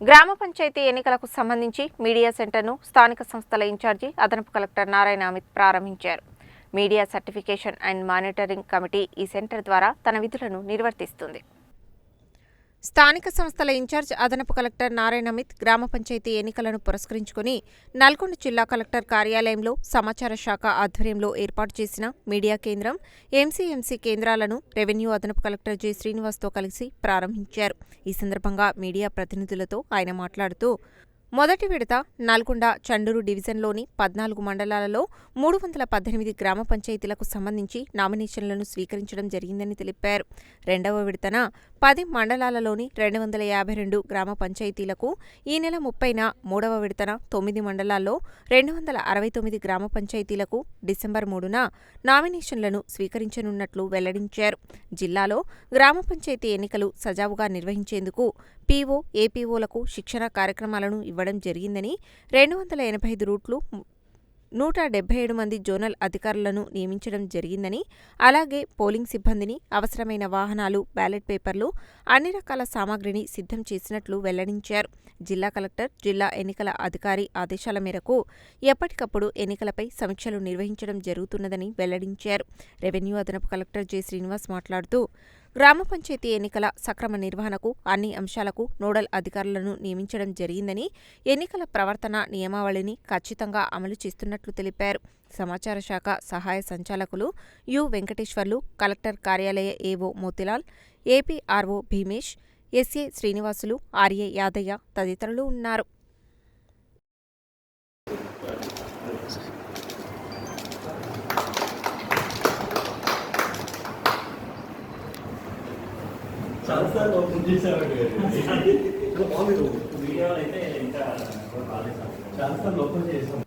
గ్రామ పంచాయతీ ఎన్నికలకు సంబంధించి మీడియా సెంటర్ను స్థానిక సంస్థల ఇన్ఛార్జి అదనపు కలెక్టర్ నారాయణ అమిత్ ప్రారంభించారు. Media certification and monitoring committee ఈ సెంటర్ ద్వారా తన విధులను నిర్వర్తిస్తుంది. స్థానిక సంస్థల ఇన్ఛార్జ్ అదనపు కలెక్టర్ నారాయణ అమిత్ గ్రామ పంచాయతీ ఎన్నికలను పురస్కరించుకుని నల్గొండ జిల్లా కలెక్టర్ కార్యాలయంలో సమాచార శాఖ ఆధ్వర్యంలో ఏర్పాటు చేసిన మీడియా కేంద్రం ఎంసీఎంసీ కేంద్రాలను రెవెన్యూ అదనపు కలెక్టర్ జె. శ్రీనివాస్తో కలిసి ప్రారంభించారు. ఈ సందర్భంగా మీడియా ప్రతినిధులతో ఆయన మాట్లాడుతూ మొదటి విడత నల్గొండ చండూరు డివిజన్లోని పద్నాలుగు మండలాలలో మూడు వందల పద్దెనిమిది గ్రామ పంచాయతీలకు సంబంధించి నామినేషన్లను స్వీకరించడం జరిగిందని తెలిపారు. రెండవ విడతన పది మండలాలలోని రెండు వందల యాభై రెండు గ్రామ పంచాయతీలకు ఈ నెల ముప్పైన మూడవ విడతన తొమ్మిది మండలాల్లో రెండు వందల అరవై తొమ్మిది గ్రామ పంచాయతీలకు డిసెంబర్ మూడున నామినేషన్లను స్వీకరించనున్నట్లు వెల్లడించారు. జిల్లాలో గ్రామ పంచాయతీ ఎన్నికలు సజావుగా నిర్వహించేందుకు పీఓ ఏపీఓలకు శిక్షణ కార్యక్రమాలను ఇవ్వడం జరిగిందని రెండు వందల ఎనభై ఐదు రూట్లు నూట డెబ్బై ఏడు మంది జోనల్ అధికారులను నియమించడం జరిగిందని అలాగే పోలింగ్ సిబ్బందిని అవసరమైన వాహనాలు బ్యాలెట్ పేపర్లు అన్ని రకాల సామాగ్రిని సిద్ధం చేసినట్లు వెల్లడించారు. జిల్లా కలెక్టర్ జిల్లా ఎన్నికల అధికారి ఆదేశాల మేరకు ఎప్పటికప్పుడు ఎన్నికలపై సమీక్షలు నిర్వహించడం జరుగుతున్నదని వెల్లడించారు. రెవెన్యూ అదనపు కలెక్టర్ జె. శ్రీనివాస్ మాట్లాడుతూ గ్రామ పంచాయతీ ఎన్నికల సక్రమ నిర్వహణకు అన్ని అంశాలకు నోడల్ అధికారులను నియమించడం జరిగిందని ఎన్నికల ప్రవర్తన నియమావళిని ఖచ్చితంగా అమలు చేస్తున్నట్లు తెలిపారు. సమాచార శాఖ సహాయ సంచాలకులు యు. వెంకటేశ్వర్లు కలెక్టర్ కార్యాలయ AO Motilal APRO Bheemesh SA Srinivasulu RA Yadaiah తదితరులు ఉన్నారు. చాలా సార్లు ఓపెన్ చేశామండి వీడియోలో అయితే ఇంకా బాగాలేదు సార్. చాలా సార్లు ఓపెన్ చేసాం